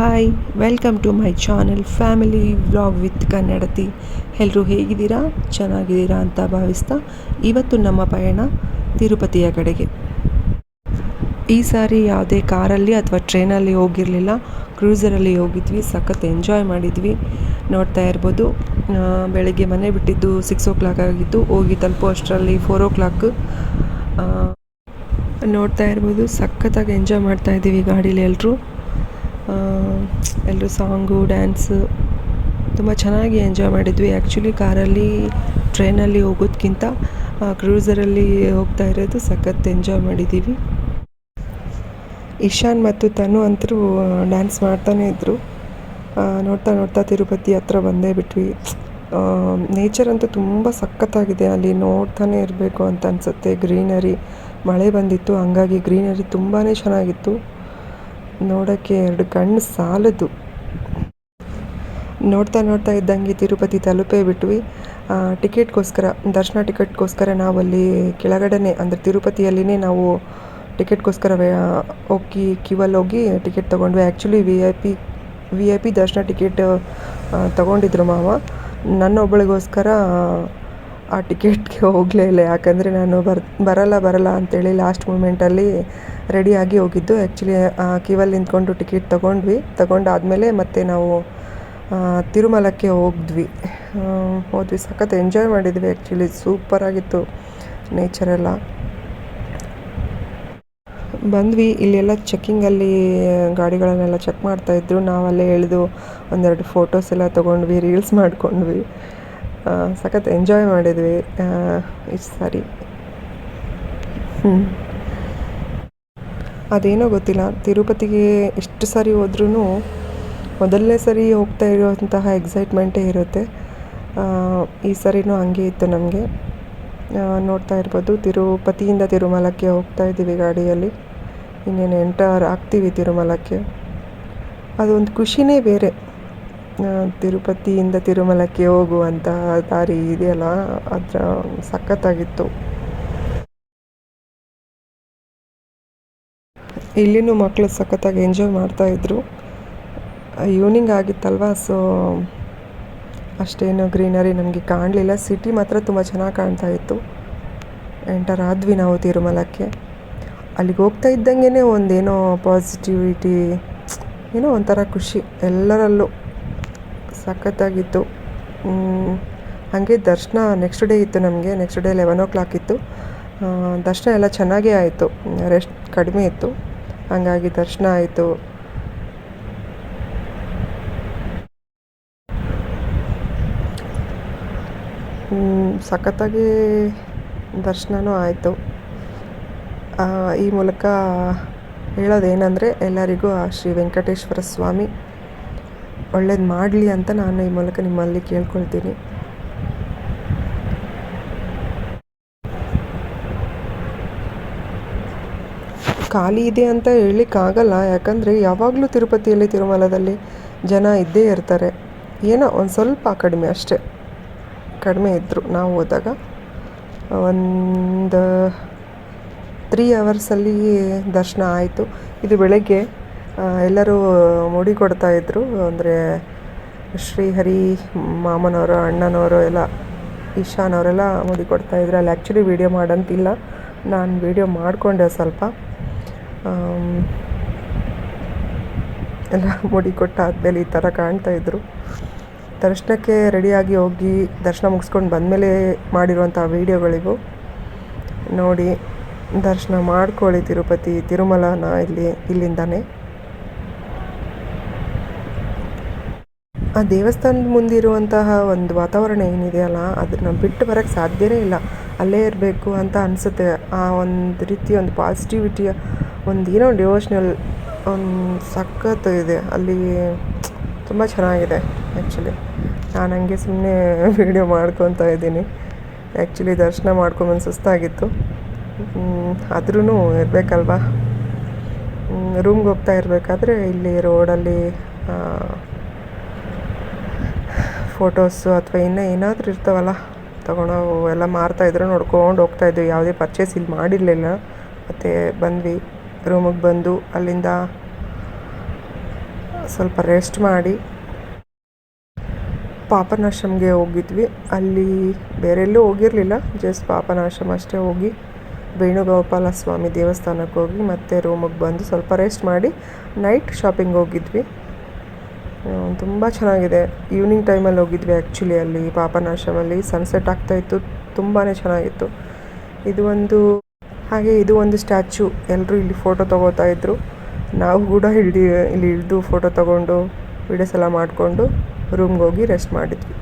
Hi welcome to my channel family vlog with Kannadathi ಎಲ್ಲರೂ ಹೇಗಿದ್ದೀರಾ? ಚೆನ್ನಾಗಿದ್ದೀರಾ ಅಂತ ಭಾವಿಸ್ತಾ ಇವತ್ತು ನಮ್ಮ ಪಯಣ ತಿರುಪತಿಯ ಕಡೆಗೆ. ಈ ಸಾರಿ ಯಾವುದೇ ಕಾರಲ್ಲಿ ಅಥವಾ ಟ್ರೈನಲ್ಲಿ ಹೋಗಿರಲಿಲ್ಲ. ಕ್ರೂಸರಲ್ಲಿ ಹೋಗಿದ್ವಿ, ಸಖತ್ ಎಂಜಾಯ್ ಮಾಡಿದ್ವಿ. ನೋಡ್ತಾ ಇರ್ಬೋದು ಬೆಳಗ್ಗೆ ಮನೆ ಬಿಟ್ಟಿದ್ದು ಸಿಕ್ಸ್ ಓ ಕ್ಲಾಕ್ ಆಗಿತ್ತು. ಹೋಗಿ ತಲುಪೋ ಅಷ್ಟರಲ್ಲಿ ಫೋರ್ ಓ ಕ್ಲಾಕ್ ನೋಡ್ತಾ ಇರ್ಬೋದು, ಸಖತ್ತಾಗಿ ಎಂಜಾಯ್ ಮಾಡ್ತಾ ಇದ್ದೀವಿ ಗಾಡೀಲಿ ಎಲ್ಲರೂ ಎಲ್ಲರೂ ಸಾಂಗು, ಡ್ಯಾನ್ಸು ತುಂಬ ಚೆನ್ನಾಗಿ ಎಂಜಾಯ್ ಮಾಡಿದ್ವಿ. ಆ್ಯಕ್ಚುಲಿ ಕಾರಲ್ಲಿ, ಟ್ರೈನಲ್ಲಿ ಹೋಗೋದ್ಕಿಂತ ಕ್ರೂಸರಲ್ಲಿ ಹೋಗ್ತಾ ಇರೋದು ಸಖತ್ ಎಂಜಾಯ್ ಮಾಡಿದ್ದೀವಿ. ಇಶಾನ್ ಮತ್ತು ತನು ಅಂತರೂ ಡ್ಯಾನ್ಸ್ ಮಾಡ್ತಾನೇ ಇದ್ದರು ನೋಡ್ತಾ ನೋಡ್ತಾ ತಿರುಪತಿ ಹತ್ರ ಬಂದೇ ಬಿಟ್ವಿ. ನೇಚರ್ ಅಂತೂ ತುಂಬ ಸಖತ್ತಾಗಿದೆ. ಅಲ್ಲಿ ನೋಡ್ತಾನೆ ಇರಬೇಕು ಅಂತ ಅನಿಸುತ್ತೆ. ಗ್ರೀನರಿ, ಮಳೆ ಬಂದಿತ್ತು, ಹಂಗಾಗಿ ಗ್ರೀನರಿ ತುಂಬಾ ಚೆನ್ನಾಗಿತ್ತು. ನೋಡೋಕ್ಕೆ ಎರಡು ಕಣ್ಣು ಸಾಲದು. ನೋಡ್ತಾ ನೋಡ್ತಾ ಇದ್ದಂಗೆ ತಿರುಪತಿ ತಲುಪೇ ಬಿಟ್ವಿ. ಟಿಕೆಟ್ಗೋಸ್ಕರ, ದರ್ಶನ ಟಿಕೆಟ್ಗೋಸ್ಕರ ನಾವು ಅಲ್ಲಿ ಕೆಳಗಡೆನೆ, ಅಂದರೆ ತಿರುಪತಿಯಲ್ಲಿನೇ ನಾವು ಟಿಕೆಟ್ಗೋಸ್ಕರ ಹೋಗಿ ಕ್ಯೂವಲ್ಲಿ ಹೋಗಿ ಟಿಕೆಟ್ ತೊಗೊಂಡ್ವಿ. Actually V I P, V I P ದರ್ಶನ ಟಿಕೆಟ್ ತೊಗೊಂಡಿದ್ರು ಮಾವ. ನನ್ನೊಬ್ಬಳಿಗೋಸ್ಕರ ಆ ಟಿಕೆಟ್ಗೆ ಹೋಗಲೇ ಇಲ್ಲ. ಯಾಕಂದರೆ ನಾನು ಬರ್, ಬರಲ್ಲ ಬರಲ್ಲ ಅಂತೇಳಿ ಲಾಸ್ಟ್ ಮೂಮೆಂಟಲ್ಲಿ ರೆಡಿಯಾಗಿ ಹೋಗಿದ್ದು. ಆ್ಯಕ್ಚುಲಿ ಕ್ಯೂವಲ್ಲಿ ನಿಂತ್ಕೊಂಡು ಟಿಕೆಟ್ ತೊಗೊಂಡ್ವಿ. ತೊಗೊಂಡಾದಮೇಲೆ ಮತ್ತೆ ನಾವು ತಿರುಮಲಕ್ಕೆ ಹೋಗಿದ್ವಿ. ಹೋದ್ವಿ. ಸಖತ್ ಎಂಜಾಯ್ ಮಾಡಿದ್ವಿ ಆ್ಯಕ್ಚುಲಿ ಸೂಪರಾಗಿತ್ತು ನೇಚರೆಲ್ಲ ಬಂದ್ವಿ. ಇಲ್ಲೆಲ್ಲ ಚೆಕ್ಕಿಂಗಲ್ಲಿ ಗಾಡಿಗಳನ್ನೆಲ್ಲ ಚೆಕ್ ಮಾಡ್ತಾಯಿದ್ರು ನಾವಲ್ಲೇ ಇಳಿದು ಒಂದೆರಡು ಫೋಟೋಸ್ ಎಲ್ಲ ತೊಗೊಂಡ್ವಿ ರೀಲ್ಸ್ ಮಾಡ್ಕೊಂಡ್ವಿ. ಸಖತ್ ಎಂಜಾಯ್ ಮಾಡಿದ್ವಿ. ಇಷ್ಟು ಸಾರಿ. ಹ್ಞೂ ಅದೇನೋ ಗೊತ್ತಿಲ್ಲ. ತಿರುಪತಿಗೆ ಎಷ್ಟು ಸಾರಿ ಹೋದ್ರೂ ಮೊದಲನೇ ಸರಿ ಹೋಗ್ತಾ ಇರುವಂತಹ ಎಕ್ಸೈಟ್ಮೆಂಟೇ ಇರುತ್ತೆ. ಈ ಸರಿನೂ ಹಂಗೆ ಇತ್ತು ನಮಗೆ. ನೋಡ್ತಾ ಇರ್ಬೋದು. ತಿರುಪತಿಯಿಂದ ತಿರುಮಲಕ್ಕೆ ಹೋಗ್ತಾ ಇದ್ದೀವಿ ಗಾಡಿಯಲ್ಲಿ. ಇನ್ನೇನು ಎಂಟರ್ ಆಗ್ತೀವಿ ತಿರುಮಲಕ್ಕೆ. ಅದೊಂದು ಖುಷಿನೇ ಬೇರೆ. ತಿರುಪತಿಯಿಂದ ತಿರುಮಲಕ್ಕೆ ಹೋಗುವಂತಹ ದಾರಿ ಇದೆಯಲ್ಲ, ಅದರ ಸಖತ್ತಾಗಿತ್ತು. ಇಲ್ಲಿನೂ ಮಕ್ಕಳು ಸಖತ್ತಾಗಿ ಎಂಜಾಯ್ ಮಾಡ್ತಾಯಿದ್ರು ಈವ್ನಿಂಗ್ ಆಗಿತ್ತಲ್ವ ಸೊ ಅಷ್ಟೇನು ಗ್ರೀನರಿ ನಮಗೆ ಕಾಣಲಿಲ್ಲ. ಸಿಟಿ ಮಾತ್ರ ತುಂಬ ಚೆನ್ನಾಗಿ ಕಾಣ್ತಾ ಇತ್ತು. ಎಂಟರ್ ಆದ್ವಿ ನಾವು ತಿರುಮಲಕ್ಕೆ. ಅಲ್ಲಿಗೆ ಹೋಗ್ತಾ ಇದ್ದಂಗೆ ಒಂದೇನೋ ಪಾಸಿಟಿವಿಟಿ ಏನೋ ಒಂಥರ ಖುಷಿ, ಎಲ್ಲರಲ್ಲೂ. ಸಖತ್ತಾಗಿತ್ತು ಹಾಗೆ ದರ್ಶನ ನೆಕ್ಸ್ಟ್ ಡೇ ಇತ್ತು ನಮಗೆ. Next day eleven o'clock ಇತ್ತು ದರ್ಶನ ಎಲ್ಲ ಚೆನ್ನಾಗೇ ಆಯಿತು. ರೆಸ್ಟ್ ಕಡಿಮೆ ಇತ್ತು. ಹಾಗಾಗಿ ದರ್ಶನ ಆಯಿತು. ಸಖತ್ತಾಗಿ ದರ್ಶನವೂ ಆಯಿತು. ಈ ಮೂಲಕ ಹೇಳೋದೇನೆಂದರೆ ಎಲ್ಲರಿಗೂ ಶ್ರೀ ವೆಂಕಟೇಶ್ವರ ಸ್ವಾಮಿ. ಒಳ್ಳೇದು ಮಾಡಲಿ ಅಂತ ನಾನು ಈ ಮೂಲಕ ನಿಮ್ಮಲ್ಲಿ ಕೇಳ್ಕೊಳ್ತೀನಿ. ಖಾಲಿ ಇದೆ ಅಂತ ಹೇಳಲಿಕ್ಕಾಗಲ್ಲ ಯಾಕಂದರೆ ಯಾವಾಗಲೂ ತಿರುಪತಿಯಲ್ಲಿ ತಿರುಮಲದಲ್ಲಿ ಜನ ಇದ್ದೇ ಇರ್ತಾರೆ. ಏನೋ ಒಂದು ಸ್ವಲ್ಪ ಕಡಿಮೆ ಅಷ್ಟೇ. ಕಡಿಮೆ ಇದ್ದರು ನಾವು ಹೋದಾಗ ಒಂದು ತ್ರೀ ಅವರ್ಸಲ್ಲಿ ದರ್ಶನ ಆಯಿತು. ಇದು ಬೆಳಗ್ಗೆ ಎಲ್ಲರೂ ಮುಡಿ ಕೊಡ್ತಾ ಇದ್ದರು ಅಂದರೆ ಶ್ರೀಹರಿ ಮಾಮನವರು, ಅಣ್ಣನವರು ಎಲ್ಲ ಇಶಾನವರೆಲ್ಲ ಮುಡಿ ಕೊಡ್ತಾ ಇದ್ರು. ಅಲ್ಲಿ ಆ್ಯಕ್ಚುಲಿ ವಿಡಿಯೋ ಮಾಡಂತಿಲ್ಲ. ನಾನು ವೀಡಿಯೋ ಮಾಡಿಕೊಂಡೆ ಸ್ವಲ್ಪ. ಎಲ್ಲ ಮುಡಿ ಕೊಟ್ಟಾದ್ಮೇಲೆ ಈ ಥರ ಕಾಣ್ತಾ ಇದ್ರು. ದರ್ಶನಕ್ಕೆ ರೆಡಿಯಾಗಿ ಹೋಗಿ ದರ್ಶನ ಮುಗಿಸ್ಕೊಂಡು ಬಂದಮೇಲೆ ಮಾಡಿರುವಂಥ ವೀಡಿಯೋಗಳಿವು ನೋಡಿ, ದರ್ಶನ ಮಾಡ್ಕೊಳ್ಳಿ ತಿರುಪತಿ, ತಿರುಮಲನ ಇಲ್ಲಿ, ಇಲ್ಲಿಂದಾನೆ. ಆ ದೇವಸ್ಥಾನದ ಮುಂದಿರುವಂತಹ ಒಂದು ವಾತಾವರಣ ಏನಿದೆಯಲ್ಲ ಅದನ್ನ ಬಿಟ್ಟು ಬರೋಕ್ಕೆ ಸಾಧ್ಯನೇ ಇಲ್ಲ. ಅಲ್ಲೇ ಇರಬೇಕು ಅಂತ ಅನಿಸುತ್ತೆ. ಆ ಒಂದು ರೀತಿ ಒಂದು ಪಾಸಿಟಿವಿಟಿಯ ಒಂದು ಏನೋ ಡಿವೋಷ್ನಲ್ ಒಂದು ಸಖತ್ ಇದೆ. ಅಲ್ಲಿ ತುಂಬ ಚೆನ್ನಾಗಿದೆ ಆ್ಯಕ್ಚುಲಿ ನಾನು ಹಂಗೆ ಸುಮ್ಮನೆ ವೀಡಿಯೋ ಮಾಡ್ಕೊತಾ ಇದ್ದೀನಿ. ಆ್ಯಕ್ಚುಲಿ ದರ್ಶನ ಮಾಡ್ಕೊಂಬಂದು ಸುಸ್ತಾಗಿತ್ತು. ಆದ್ರೂ ಇರಬೇಕಲ್ವಾ? ರೂಮ್ಗೆ ಹೋಗ್ತಾ ಇರಬೇಕಾದ್ರೆ ಇಲ್ಲಿ ರೋಡಲ್ಲಿ ಫೋಟೋಸು ಅಥವಾ ಇನ್ನೂ ಏನಾದರೂ ಇರ್ತಾವಲ್ಲ ತೊಗೊಂಡು ಎಲ್ಲ ಮಾರ್ತಾಯಿದ್ರು ನೋಡ್ಕೊಂಡು ಹೋಗ್ತಾಯಿದ್ವಿ ಯಾವುದೇ ಪರ್ಚೇಸ್ ಇಲ್ಲಿ ಮಾಡಿರಲಿಲ್ಲ. ಮತ್ತು ಬಂದ್ವಿ. ರೂಮಿಗೆ ಬಂದು ಅಲ್ಲಿಂದ ಸ್ವಲ್ಪ ರೆಸ್ಟ್ ಮಾಡಿ ಪಾಪನಾಶ್ರಮ್ಗೆ ಹೋಗಿದ್ವಿ. ಅಲ್ಲಿ ಬೇರೆಲ್ಲೂ ಹೋಗಿರಲಿಲ್ಲ. ಜಸ್ಟ್ ಪಾಪನಾಶ್ರಮ ಅಷ್ಟೇ ಹೋಗಿ ವೇಣುಗೋಪಾಲ ಸ್ವಾಮಿ ದೇವಸ್ಥಾನಕ್ಕೆ ಹೋಗಿ ಮತ್ತೆ ರೂಮಿಗೆ ಬಂದು ಸ್ವಲ್ಪ ರೆಸ್ಟ್ ಮಾಡಿ ನೈಟ್ ಶಾಪಿಂಗ್ ಹೋಗಿದ್ವಿ. ತುಂಬ ಚೆನ್ನಾಗಿದೆ. ಈವ್ನಿಂಗ್ ಟೈಮಲ್ಲಿ ಹೋಗಿದ್ವಿ ಆ್ಯಕ್ಚುಲಿ ಅಲ್ಲಿ ಪಾಪನಾಶ್ರಮಲ್ಲಿ ಸನ್ಸೆಟ್ ಆಗ್ತಾಯಿತ್ತು ತುಂಬಾ ಚೆನ್ನಾಗಿತ್ತು. ಇದು ಒಂದು, ಹಾಗೆ ಇದು ಒಂದು ಸ್ಟ್ಯಾಚು ಎಲ್ಲರೂ ಇಲ್ಲಿ ಫೋಟೋ ತೊಗೋತಾ ಇದ್ರು. ನಾವು ಕೂಡ ಹಿಡಿ ಇಲ್ಲಿ ಹಿಡಿದು ಫೋಟೋ ತೊಗೊಂಡು, ವೀಡಿಯೋಸ್ ಎಲ್ಲ ಮಾಡಿಕೊಂಡು ರೂಮ್ಗೆ ಹೋಗಿ ರೆಸ್ಟ್ ಮಾಡಿದ್ವಿ.